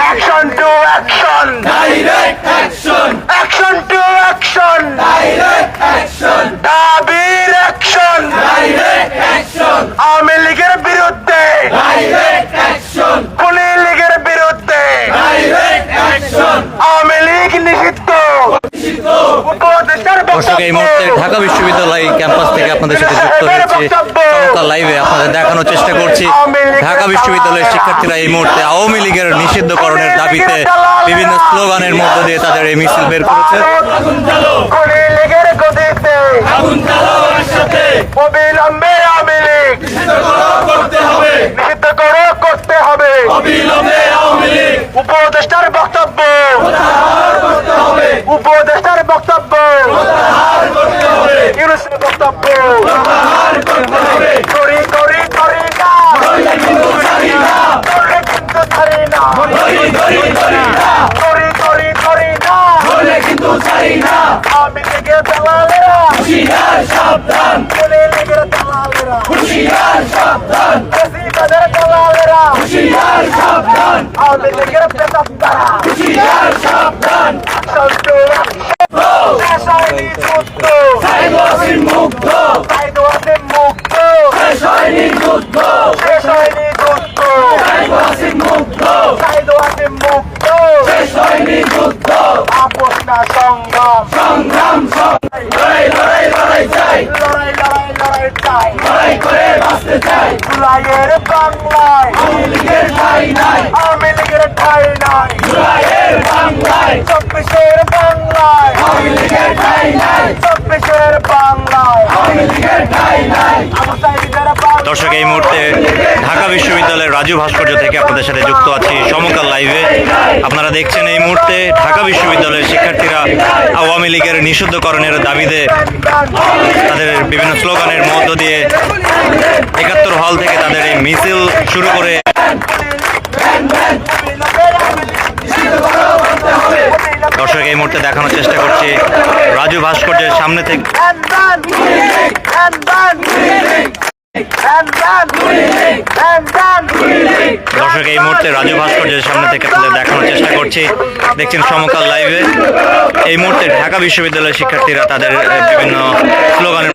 Action to action direct action action to action direct action দাবির action direct action Awami লীগের বিরুদ্ধে direct action খুনি লীগের বিরুদ্ধে ডাইরেক্ট অ্যাকশন আওয়ামী লীগ নিষিদ্ধ দর্শক এই মুহূর্তে ঢাকা বিশ্ববিদ্যালয় ক্যাম্পাস থেকে আপনাদের সাথে যুক্ত হয়েছে লাইভে আপনাদের দেখানোর চেষ্টা করছি। ঢাকা বিশ্ববিদ্যালয়ের শিক্ষার্থীরা এই মুহূর্তে আওয়ামী লীগের নিষিদ্ধকরণের দাবিতে বিভিন্ন স্লোগানের মধ্য দিয়ে তাদের এই মিছিল বের করেছে। আগুন জ্বালো খুনি লীগের গতিতে আগুন জ্বালো একসাথে অবিলম্বে আওয়ামী লীগ। করতে হবে নিষিদ্ধ করে করতে হবে। অবিলম্বে আওয়ামী লীগ উপদেষ্টার বক্তব্য প্রত্যাহার করতে হবে উপদেষ্টার বক্তব্য প্রত্যাহার করতে হবে ইউনুসের বক্তব্য প্রত্যাহার করতে হবে করি করি করি না নইলে কিন্তু ছাড়ি না করলে কিন্তু ছাড়ি না ধরি ধরি ধরি না ধরি ধরি করি না ধরলে কিন্তু ছাড়ি না আমি লেগে দালালেরা হুশিয়ার সাবধান বলে লেগে দালালেরা হুশিয়ার সাবধান ফেসিবাদের দালালেরা হুশিয়ার সাবধান আওয়ামী লীগের পেতাত্তারা হুশিয়ার সাবধান সন্তু সংগ্রাম লড়াই লড়াই লড়াই চাই। লড়াই লড়াই লড়াই চাই। লড়াই করে বাঁচতে চাই। জুলাইয়ের বাংলায়। আওয়ামী লীগের ঠাই নাই। আওয়ামী লীগের ঠাই নাই। জুলাইয়ের বাংলায়। চব্বিশের বাংলায়। আওয়ামী লীগের ঠাই নাই। চব্বিশের বাংলায়। আওয়ামী লীগের ঠাই নাই। দর্শক এই মুহূর্তে ঢাকা বিশ্ববিদ্যালয়ের রাজু ভাস্কর্য থেকে আপনাদের সাথে যুক্ত আছি সমকাল লাইভে। আপনারা দেখছেন এই মুহূর্তে ঢাকা বিশ্ববিদ্যালয়ের শিক্ষার্থীরা আওয়ামী লীগের নিষিদ্ধকরণের দাবিতে তাদের বিভিন্ন স্লোগানের মধ্য দিয়ে একাত্তর হল থেকে তাদের এই মিছিল শুরু করে দর্শক এই মুহূর্তে দেখানোর চেষ্টা করছি রাজু ভাস্কর্যের সামনে থেকে দর্শক, এই মুহূর্তে রাজু ভাস্কর্যের সামনে থেকে তাদের দেখানোর চেষ্টা করছি। দেখছেন সমকাল লাইভে। এই মুহূর্তে ঢাকা বিশ্ববিদ্যালয়ের শিক্ষার্থীরা তাদের বিভিন্ন স্লোগানের